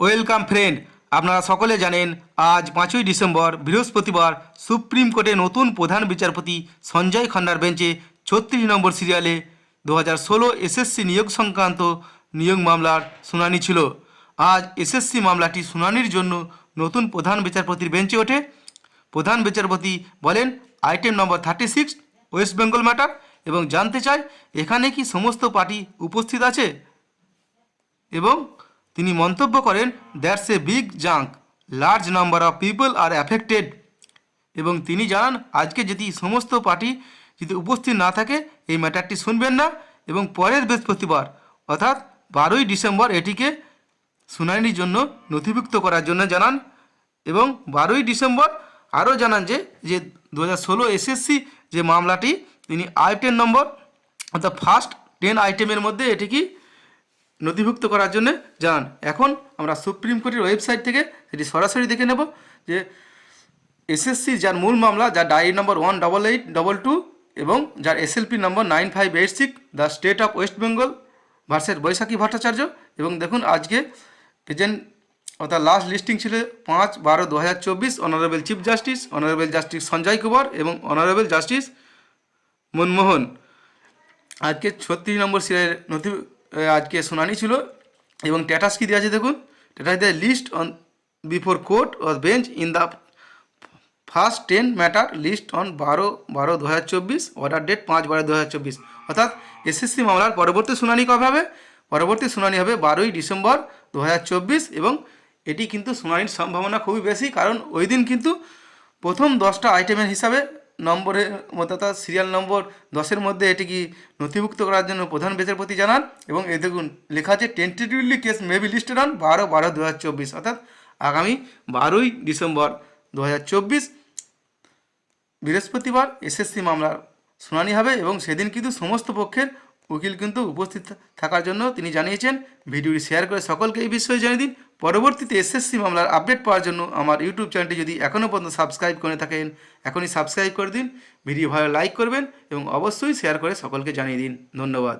Welcome friend, আপনারা সকলে জানেন আজ পাঁচই ডিসেম্বর, বৃহস্পতিবার সুপ্রিম কোর্টে নতুন প্রধান বিচারপতি সঞ্জয় খান্নার বেঞ্চে ছত্রিশ নম্বর সিরিয়ালে দু হাজার ষোলো এসএসসি নিয়োগ সংক্রান্ত নিয়োগ মামলার শুনানি ছিল। আজ এসএসসি মামলাটি শুনানির জন্য নতুন প্রধান বিচারপতির বেঞ্চে ওঠে। প্রধান বিচারপতি বলেন, item number thirty six, West Bengal matter এবং জানতে চায় এখানে কি সমস্ত পার্টি উপস্থিত আছে? এবং তিনি মন্তব্য করেন, that's a big junk, large number of people are affected. এবং তিনি জানান, আজকে যদি সমস্ত পার্টি যদি উপস্থিত না থাকে, এই ম্যাটারটি শুনবেন না এবং পরের বৃহস্পতিবার, অর্থাৎ বারোই ডিসেম্বর, এটিকে শুনানির জন্য নথিভুক্ত করার জন্য জানান। এবং বারোই ডিসেম্বর আরও জানান যে যে দু হাজার ষোলো এসএসসি যে মামলাটি, তিনি আইটেম নম্বর, অর্থাৎ ফার্স্ট টেন আইটেমের মধ্যে এটিকে নথিভুক্ত করার জন্য জানান। এখন আমরা সুপ্রিম কোর্টের ওয়েবসাইট থেকে সেটি সরাসরি দেখে নেব যে এসএসসি যার মূল মামলা, যার diary number one double eight double two এবং যার SLP number nine five eight six, the state of West Bengal versus Baishakhi Bhattacharya. এবং দেখুন, আজকে প্রেজেন্ট অর্থাৎ লাস্ট লিস্টিং ছিল পাঁচ বারো দু হাজার চব্বিশ, honourable chief justice, honourable justice Sanjay Kumar এবং অনারেবল জাস্টিস মনমোহন। আজকে ছত্রিশ নম্বর সিরিয়ালের নথি আজকে শুনানি ছিল। এবং স্ট্যাটাস কী দেওয়া আছে দেখুন? স্ট্যাটাস দেয় list on before court or bench in the first ten matter list on বারো বারো দু হাজার চব্বিশ অর্ডার ডেট পাঁচ বারো দু হাজার চব্বিশ। অর্থাৎ এসএসসি মামলার পরবর্তী শুনানি কবে হবে? পরবর্তী শুনানি হবে বারোই ডিসেম্বর দু হাজার চব্বিশ এবং এটি কিন্তু শুনানির সম্ভাবনা খুবই বেশি, কারণ ওই দিন কিন্তু প্রথম দশটা আইটেমের হিসাবে নম্বরের মধ্যে অর্থাৎ সিরিয়াল নম্বর দশের মধ্যে এটিকে নথিভুক্ত করার জন্য প্রধান বিচারপতি জানান এবং এ দেখুন, লেখা আছে tentatively case may be listed on বারো বারো দু হাজার চব্বিশ অর্থাৎ আগামী বারোই ডিসেম্বর দু হাজার চব্বিশ। বৃহস্পতিবার এসএসসি মামলার শুনানি হবে এবং সেদিন কিন্তু সমস্ত পক্ষের উকিল কিন্তু উপস্থিত থাকার জন্য তিনি জানিয়েছেন, ভিডিওটি শেয়ার করে সকলকে এই বিষয়ে জানিয়ে দিন। পরবর্তীতে এসএসসি মামলার আপডেট পাওয়ার জন্য আমার ইউটিউব চ্যানেলটি যদি এখনও পর্যন্ত সাবস্ক্রাইব করে থাকেন, এখনই সাবস্ক্রাইব করে দিন। ভিডিও ভালো লাইক করবেন এবং অবশ্যই শেয়ার করে সকলকে জানিয়ে দিন। ধন্যবাদ।